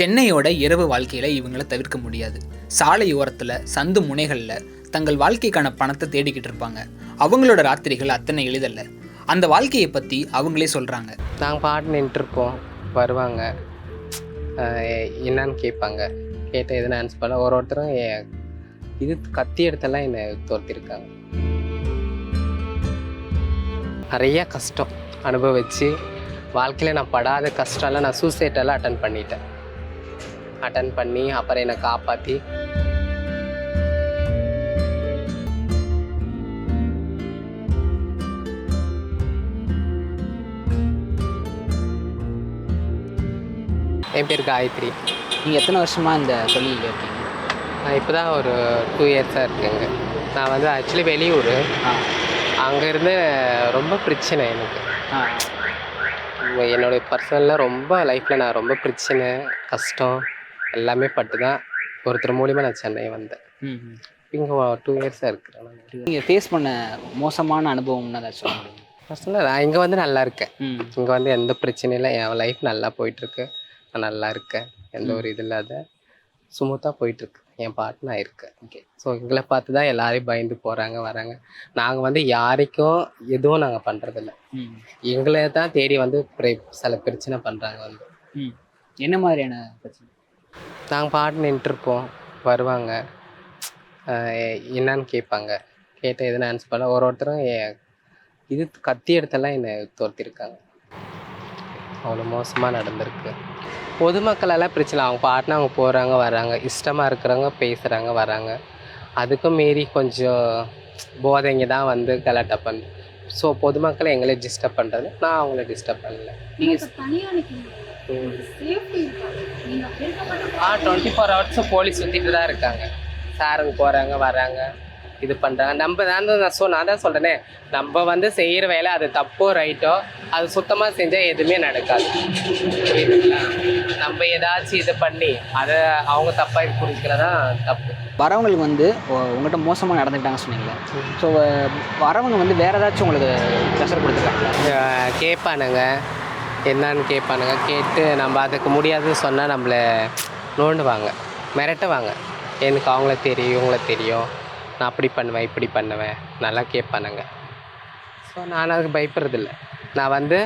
சென்னையோட இரவு வாழ்க்கையில் இவங்கள தவிர்க்க முடியாது. சாலையோரத்தில் சந்து முனைகளில் தங்கள் வாழ்க்கைக்கான பணத்தை தேடிக்கிட்டு இருப்பாங்க. அவங்களோட ராத்திரிகள் அத்தனை எளிதல்ல. அந்த வாழ்க்கையை பற்றி அவங்களே சொல்கிறாங்க நாங்கள் பாட்டு நின்றுருப்போம் வருவாங்க. என்னன்னு கேட்பாங்க. கேட்டால் எதுனா ஆன்சர் பண்ண ஒரு ஒருத்தரும் இது கத்தி எடுத்தெல்லாம் என்னை துரத்திருக்காங்க. நிறைய கஷ்டம் அனுபவிச்சு வாழ்க்கையில் நான் படாத கஷ்டம்லாம் நான் சூசைட்டெல்லாம் அட்டன் பண்ணிட்டேன். அட்டன் பண்ணி அப்புறம் என்னை காப்பாற்றி என் பேர் காயத்ரி. நீங்க எத்தனை வருஷமா இந்த தொழில் இருக்கீங்க? நான் இப்போ தான் ஒரு டூ இயர்ஸாக இருக்கேங்க. நான் வந்து ஆக்சுவலி வெளியூர். அங்கேருந்து ரொம்ப பிரச்சனை எனக்கு. என்னுடைய பர்சனலில் ரொம்ப லைஃப்பில் நான் ரொம்ப பிரச்சனை கஷ்டம். எல்லாமே பட்டு தான் ஒருத்தர் மூலிமா நான் சென்னை வந்தேன். இங்கே டூ இயர்ஸாக இருக்கிறேன் நான் நீங்க ஃபேஸ் பண்ண மோசமான அனுபவம்னு ஏதாச்சும் சொல்ல முடியுமா? பர்சனலாக நான் இங்கே வந்து நல்லா இருக்கேன். இங்கே வந்து எந்த பிரச்சனையும் இல்லை. என் லைஃப் நல்லா போயிட்டுருக்கு. நான் நல்லா இருக்கேன். எந்த ஒரு இது இல்லாத ஸ்மூத்தாக போயிட்டுருக்கு. என் பாட்டு நான் இருக்கேன். ஓகே ஸோ எங்களை பார்த்து தான் எல்லாரையும் பயந்து போகிறாங்க வராங்க. நாங்கள் வந்து யாருக்கும் எதுவும் நாங்கள் பண்ணுறதில்ல எங்களை தான் தேடி வந்து சில பிரச்சனை பண்ணுறாங்க வந்து. என்ன மாதிரியான பிரச்சனை? நாங்கள் பாட்டு நின்றுருப்போம் வருவாங்க. என்னன்னு கேட்பாங்க. கேட்டு எதுனா ஆன்சர் பண்ண ஒரு ஒருத்தரும் இது கத்தி எடுத்தெல்லாம் என்னை துரத்திருக்காங்க. அவ்வளோ மோசமாக நடந்திருக்கு. பொதுமக்களெல்லாம் பிரச்சனை அவங்க பாட்டுனா அவங்க போகிறாங்க வராங்க. இஷ்டமாக இருக்கிறவங்க பேசுகிறாங்க வராங்க. அதுக்கும் மீறி கொஞ்சம் போதைங்க தான் வந்து கலாட்டா பண்ணு ஸோ பொதுமக்களை எங்களை டிஸ்டர்ப் பண்ணுறது நான் அவங்கள டிஸ்டர்ப் பண்ணல. நீங்க ஆ டுவெண்ட்டி ஃபோர் ஹவர்ஸும் போலீஸ் சுற்றிட்டு தான் இருக்காங்க. சாருங்க போகிறாங்க வராங்க இது பண்ணுறாங்க நம்ம தான் நான் சொ நான் தான் சொல்கிறேனே நம்ம வந்து செய்கிற வேலை அது தப்போ ரைட்டோ அது சுத்தமாக செஞ்சால் எதுவுமே நடக்காது. புரியுதுங்களா? நம்ம ஏதாச்சும் இது பண்ணி அதை அவங்க தப்பாக புரிஞ்சுக்கிறதா தப்பு. வரவங்களுக்கு வந்து உங்கள்கிட்ட மோசமாக நடந்துக்கிட்டாங்க சொன்னீங்களே. ஸோ வரவங்க வந்து வேற ஏதாச்சும் உங்களுக்கு ப்ரெஷர் கொடுத்துருக்காங்களா? அஹ் கேட்பானுங்க. என்னன்னு கேட்பானுங்க. கேட்டு நம்ம அதுக்கு முடியாதுன்னு சொன்னால் நம்மளை நோண்டுவாங்க. மிரட்டுவாங்க. எனக்கு அவங்கள தெரியும் இவங்கள தெரியும். நான் அப்படி பண்ணுவேன் இப்படி பண்ணுவேன். நல்லா கேட்பானுங்க. ஸோ நான் அதுக்கு பயப்படுறதில்ல. நான் வந்து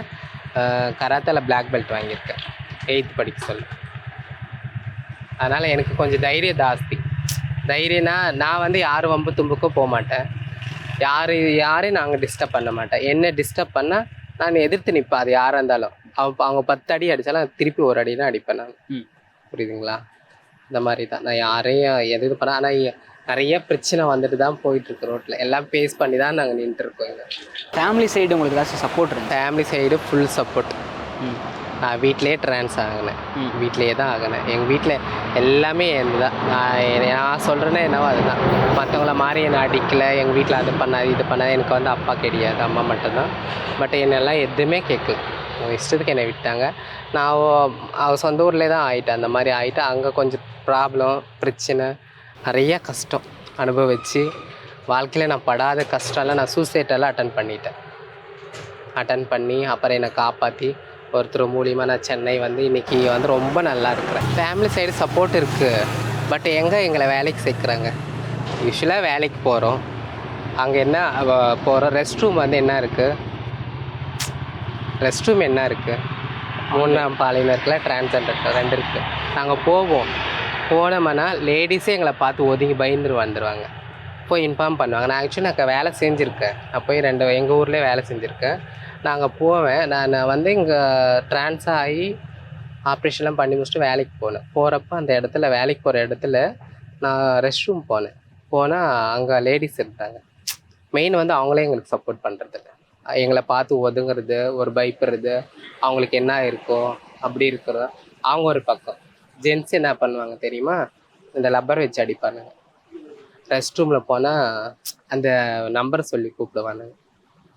கராத்தில் பிளாக் பெல்ட் வாங்கியிருக்கேன். எயித்து படிக்க சொல்ல. அதனால் எனக்கு கொஞ்சம் தைரியம் ஜாஸ்தி. தைரியம்னா நான் வந்து யார் வம்பு தும்புக்கும் போக மாட்டேன். யார் யாரையும் நாங்கள் டிஸ்டர்ப் பண்ண மாட்டேன். என்ன டிஸ்டர்ப் பண்ணால் நான் எதிர்த்து நிற்பேன் அது யாராக இருந்தாலும். அவங்க அவங்க பத்து அடி அடித்தாலும் திருப்பி ஒரு அடி தான் அடிப்பேன் நான். ம். புரியுதுங்களா? இந்த மாதிரி தான். நான் யாரையும் எது இது பண்ண ஆனால் நிறைய பிரச்சனை வந்துட்டு தான் போயிட்டுருக்கு ரோட்டில் எல்லாம் ஃபேஸ் பண்ணி தான் நாங்கள் நின்றுருக்கோம் இங்கே. ஃபேமிலி சைடு உங்களுக்கு ஏதாச்சும் சப்போர்ட் இருந்துச்சு? ஃபேமிலி சைடு ஃபுல் சப்போர்ட் ம். நான் வீட்டிலேயே ட்ரான்ஸ் ஆகினேன். ம். வீட்டிலேயே தான் ஆகினேன். எங்கள் வீட்டில் எல்லாமே எந்த தான் நான் நான் சொல்கிறேன்னா என்னவோ அதுதான். மற்றவங்கள மாதிரி என்னை அடிக்கலை. எங்கள் வீட்டில் அது பண்ணாது இது பண்ணாது. எனக்கு வந்து அப்பா கிடையாது. அம்மா மட்டும்தான். பட் என்னெல்லாம் எதுவுமே கேட்கல. அவங்க இஷ்டத்துக்கு என்னை விட்டாங்க. நான் அவ- சொந்த ஊர்லேயே தான் ஆகிட்டேன் அந்த மாதிரி ஆகிட்டு அங்கே கொஞ்சம் ப்ராப்ளம் பிரச்சனை நிறையா கஷ்டம் அனுபவிச்சு வாழ்க்கையில் நான் படாத கஷ்டம்லாம் நான் சூசைட்டெல்லாம் அட்டன் பண்ணிட்டேன். அட்டன் பண்ணி அப்புறம் என்னை காப்பாற்றி ஒருத்தர் மூலியமாக நான் சென்னை வந்து இன்றைக்கி வந்து ரொம்ப நல்லா இருக்கிறேன். ஃபேமிலி சைடு சப்போர்ட் இருக்குது பட் எங்கே எங்களை வேலைக்கு சேர்க்குறாங்க? யூஸ்வலாக வேலைக்கு போகிறோம் அங்கே என்ன போகிறோம் ரெஸ்ட் ரூம் வந்து என்ன இருக்குது ரெஸ்ட் ரூம் என்ன இருக்குது மூணாம் பாலினருக்குல டிரான்ஸ்ஜெண்டர் ரெண்டு இருக்குது நாங்கள் போவோம். போனோம்னா லேடிஸே எங்களை பார்த்து ஒதுங்கி பயந்துரு வந்துடுவாங்க போய் இன்ஃபார்ம் பண்ணுவாங்க. நான் ஆக்சுவலி நான் வேலை செஞ்சுருக்கேன். நான் போய் ரெண்டு எங்கள் ஊர்லேயே வேலை செஞ்சுருக்கேன். நாங்கள் போவேன். நான் வந்து இங்கே ட்ரான்ஸ் ஆகி ஆப்ரேஷன்லாம் பண்ணி முடிச்சுட்டு வேலைக்கு போனேன். போகிறப்ப அந்த இடத்துல வேலைக்கு போகிற இடத்துல நான் ரெஸ்ட் ரூம் போனேன். போனால் அங்கே லேடிஸ் இருந்தாங்க. மெயின் வந்து அவங்களே எங்களுக்கு சப்போர்ட் பண்ணுறதில்ல எங்களை பார்த்து ஒதுங்குறது ஒரு பயப்படுறது அவங்களுக்கு என்ன இருக்கும் அப்படி இருக்கிறது? அவங்க ஒரு பக்கம். ஜென்ஸ் என்ன பண்ணுவாங்க தெரியுமா? இந்த லப்பர் வச்சு அடிப்பானுங்க. ரெஸ்ட் ரூமில் போனால் அந்த நம்பர் சொல்லி கூப்பிடுவானுங்க.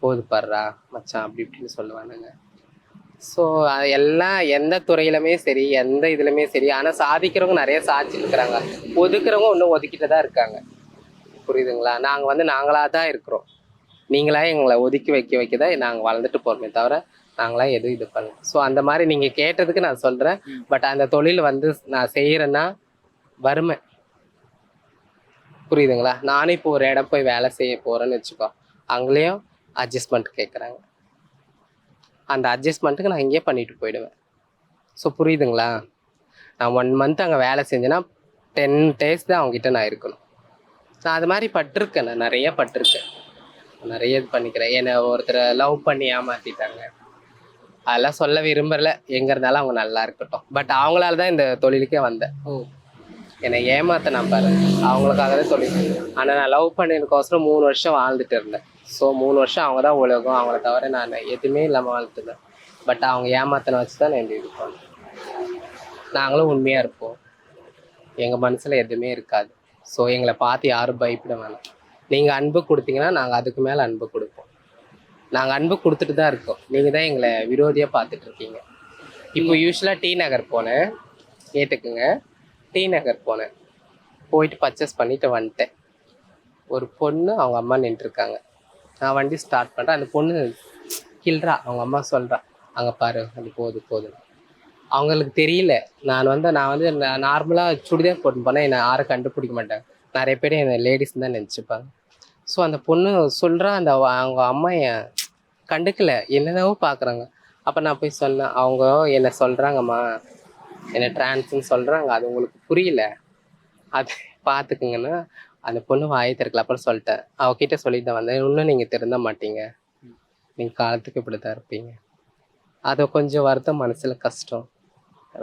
போது பாடுறா மச்சான் அப்படி இப்படின்னு சொல்லுவானுங்க. ஸோ எல்லாம் எந்த துறையிலுமே சரி எந்த இதுலையுமே சரி. ஆனால் சாதிக்கிறவங்க நிறைய சாதிச்சுட்டு ஒதுக்குறவங்க இன்னும் ஒதுக்கிட்டு தான் இருக்காங்க. புரியுதுங்களா? நாங்கள் வந்து நாங்களாக தான் இருக்கிறோம். நீங்களா எங்களை ஒதுக்கி வைக்க வைக்க தான் நாங்கள் வளர்ந்துட்டு போகிறோமே தவிர நாங்களாம் எதுவும் இது பண்ணல. ஸோ அந்த மாதிரி நீங்கள் கேட்டதுக்கு நான் சொல்கிறேன். பட் அந்த தொழில் வந்து நான் செய்கிறேன்னா வறுமை. புரியுதுங்களா? நானே இப்போ ஒரு இடம் போய் வேலை செய்ய போகிறேன்னு வச்சுக்கோ. அங்கேயும் அட்ஜஸ்ட்மெண்ட் கேட்குறாங்க அந்த அட்ஜஸ்ட்மெண்ட்டுக்கு நான் இங்கேயே பண்ணிட்டு போயிடுவேன். ஸோ புரியுதுங்களா? நான் ஒன் மந்த் அங்கே வேலை செஞ்சேன்னா டென் டேஸ் தான் அவங்ககிட்ட நான் இருக்கணும். நான் அது மாதிரி பட்டிருக்கேன் நான் நிறைய பட்டிருக்கேன். நிறைய இது பண்ணிக்கிறேன். என்னை ஒருத்தரை லவ் பண்ணி ஏமாத்திட்டாங்க. அதெல்லாம் சொல்ல விரும்பல. எங்கே இருந்தாலும் அவங்க நல்லா இருக்கட்டும். பட் அவங்களால தான் இந்த தொழிலுக்கே வந்தேன். என்னை ஏமாத்த பாரு. அவங்களுக்காக தான் தொழில். ஆனால் நான் லவ் பண்ணதுக்கோசரம் மூணு வருஷம் வாழ்ந்துட்டு இருந்தேன். ஸோ மூணு வருஷம் அவங்க தான் உலகம். அவங்கள தவிர நான் எதுவுமே இல்லாமல் வாழ்ந்துட்டேன். பட் அவங்க ஏமாத்தனை வச்சு தான் நான் இது பண்ணேன். நாங்களும் உண்மையாக இருப்போம். எங்கள் மனசில் எதுவுமே இருக்காது. ஸோ எங்களை பார்த்து யாரும் பயப்பட வேணாம். நீங்கள் அன்பு கொடுத்தீங்கன்னா நாங்கள் அதுக்கு மேலே அன்பு கொடுப்போம். நாங்கள் அன்பு கொடுத்துட்டு தான் இருக்கோம். நீங்கள் தான் எங்களை விரோதியாக பார்த்துட்டு இருக்கீங்க. இப்போ யூஸ்வலாக டி நகர் போனேன். கேட்டுக்குங்க. டி நகர் போனேன். போயிட்டு பர்ச்சேஸ் பண்ணிட்டு வந்துட்டேன். ஒரு பொண்ணு அவங்க அம்மா நின்றுருக்காங்க. நான் வண்டி ஸ்டார்ட் பண்ணுறேன் அந்த பொண்ணு கில்றா அவங்க அம்மா சொல்கிறா அங்கே பாரு அது போகுது போதும் அவங்களுக்கு தெரியல. நான் வந்து நான் வந்து நார்மலாக சுடிதார் போட்டு போனேன். என்னை யாரும் கண்டுபிடிக்க மாட்டாங்க. நிறைய பேர் என்னை லேடிஸ் தான் நினச்சிப்பாங்க. ஸோ அந்த பொண்ணு சொல்கிறா அந்த அவங்க அம்மா என் கண்டுக்கல. என்னென்னவோ பார்க்குறாங்க அப்போ நான் போய் சொன்னேன் அவங்க என்னை சொல்கிறாங்கம்மா என்னை டிரான்ஸ்ன்னு சொல்கிறாங்க அது உங்களுக்கு புரியல. அது பார்த்துக்குங்கன்னா அந்த பொண்ணு வாயை திறக்கல. அப்புறம் சொல்லிட்டேன். அவகிட்ட சொல்லிட்டு தான் வந்தேன். இன்னும் நீங்கள் திருந்த மாட்டீங்க. நீங்கள் காலத்துக்கு இப்படி தான் இருப்பீங்க. அதை கொஞ்சம் வருத்தம் மனசில் கஷ்டம்.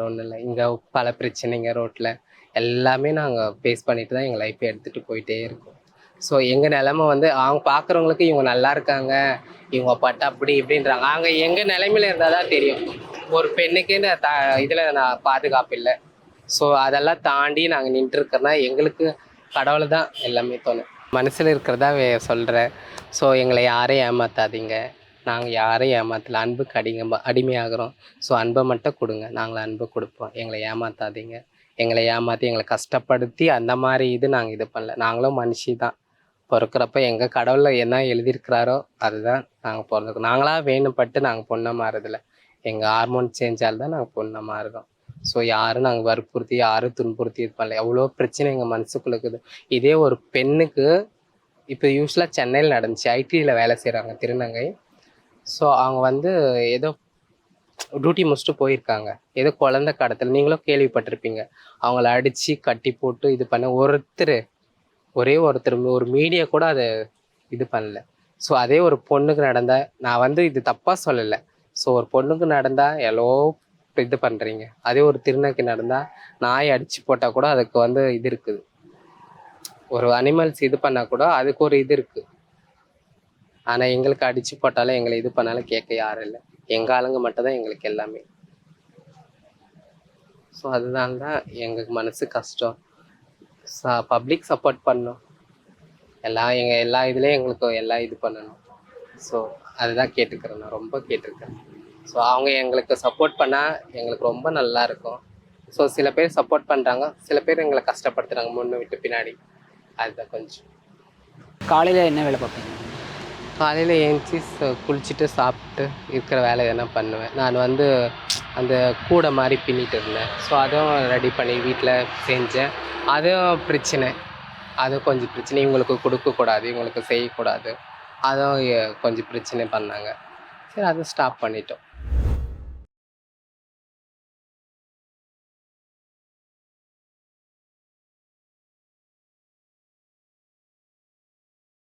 ஒன்றும் இல்லை. இங்கே பல பிரச்சனைங்க ரோட்டில் எல்லாமே நாங்கள் ஃபேஸ் பண்ணிட்டு தான் எங்கள் லைஃப்பை எடுத்துகிட்டு போயிட்டே இருக்கோம். ஸோ எங்கள் நிலமை வந்து அவங்க பார்க்குறவங்களுக்கு இவங்க நல்லா இருக்காங்க இவங்க பட்டு அப்படி இப்படின்றாங்க. அவங்க எங்கள் நிலைமையில இருந்தால் தான் தெரியும். ஒரு பெண்ணுக்கே இந்த த இதில் நான் பாதுகாப்பு இல்லை. ஸோ அதெல்லாம் தாண்டி நாங்கள் நின்றுருக்கோன்னா எங்களுக்கு கடவுள் தான் எல்லாமே தோணும். மனசில் இருக்கிறதா சொல்கிறேன் ஸோ எங்களை யாரையும் ஏமாற்றாதீங்க நாங்கள் யாரையும் ஏமாற்றல அன்புக்கு அடிங்க அடிமையாகிறோம். ஸோ அன்பை மட்டும் கொடுங்க. நாங்கள் அன்பை கொடுப்போம். எங்களை ஏமாற்றாதீங்க எங்களை ஏமாற்றி எங்களை கஷ்டப்படுத்தி அந்த மாதிரி இது நாங்கள் இது பண்ணல. நாங்களும் மனுஷி தான் பிறக்கிறப்ப எங்கள் கடவுளில் என்ன எழுதியிருக்கிறாரோ அதுதான் நாங்கள் பிறந்திருக்கோம் நாங்களாக வேணுப்பட்டு நாங்கள் பொண்ணை மாறுதில்ல எங்கள் ஹார்மோன் சேஞ்சால் தான் நாங்கள் பொண்ணை மாறுறோம். ஸோ யாரும் நாங்கள் வற்புறுத்தி யாரும் துன்புறுத்தி இது பண்ணல. எவ்வளோ பிரச்சனை எங்கள் மனசுக்குள்ள இருக்குது. இதே ஒரு பெண்ணுக்கு இப்போ யூஸ்வலாக சென்னையில் நடந்துச்சு. ஐடியில் வேலை செய்கிறாங்க திருநங்கை. ஸோ அவங்க வந்து ஏதோ டியூட்டி முடிச்சுட்டு போயிருக்காங்க. ஏதோ குழந்த காலத்தில் நீங்களும் கேள்விப்பட்டிருப்பீங்க. அவங்கள அடித்து கட்டி போட்டு இது பண்ண ஒருத்தர் ஒரே ஒருத்தர் ஒரு மீடியா கூட அதை இது பண்ணல. ஸோ அதே ஒரு பொண்ணுக்கு நடந்தால் நான் வந்து இது தப்பாக சொல்லலை. ஸோ ஒரு பொண்ணுக்கு நடந்தால் எவ்வளோ இது பண்ணுறீங்க அதே ஒரு திருநங்கைக்கு நடந்தால் நாய் அடித்து போட்டால் கூட அதுக்கு வந்து இது இருக்குது. ஒரு அனிமல்ஸ் இது பண்ணால் கூட அதுக்கு ஒரு இது இருக்குது ஆனால் எங்களுக்கு அடித்து போட்டாலும் எங்களை இது பண்ணாலும் கேட்க யாரும் இல்லை. எங்கள் ஆளுங்க மட்டும் தான் எங்களுக்கு எல்லாமே. ஸோ அதனால தான் எங்களுக்கு மனசு கஷ்டம். ச பப்ளிக் சப்போர்ட் பண்ணணும். எல்லா எங்கள் எல்லா இதுலேயும் எங்களுக்கு எல்லாம் இது பண்ணணும். ஸோ அதுதான் கேட்டுக்கிறேன். நான் ரொம்ப கேட்டிருக்கேன். ஸோ அவங்க எங்களுக்கு சப்போர்ட் பண்ணால் எங்களுக்கு ரொம்ப நல்லா இருக்கும். ஸோ சில பேர் சப்போர்ட் பண்ணுறாங்க சில பேர் எங்களை கஷ்டப்படுத்துகிறாங்க முன்ன விட்டு பின்னாடி. அதுதான் கொஞ்சம். காலையில் என்ன வேலை பார்ப்பீங்க? காலையில் ஏஞ்சி ச- குளிச்சுட்டு சாப்பிட்டு இருக்கிற வேலை எதனா பண்ணுவேன். நான் வந்து அந்த கூடை மாதிரி பின்னிட்டு இருந்தேன். ஸோ அதுவும் ரெடி பண்ணி வீட்டில் செஞ்சேன். அதுவும் பிரச்சனை. அதுவும் கொஞ்சம் பிரச்சனை. இவங்களுக்கு கொடுக்கக்கூடாது. இவங்களுக்கு செய்யக்கூடாது. அதுவும் கொஞ்சம் பிரச்சனை பண்ணாங்க. சரி அதை ஸ்டாப் பண்ணிட்டோம்.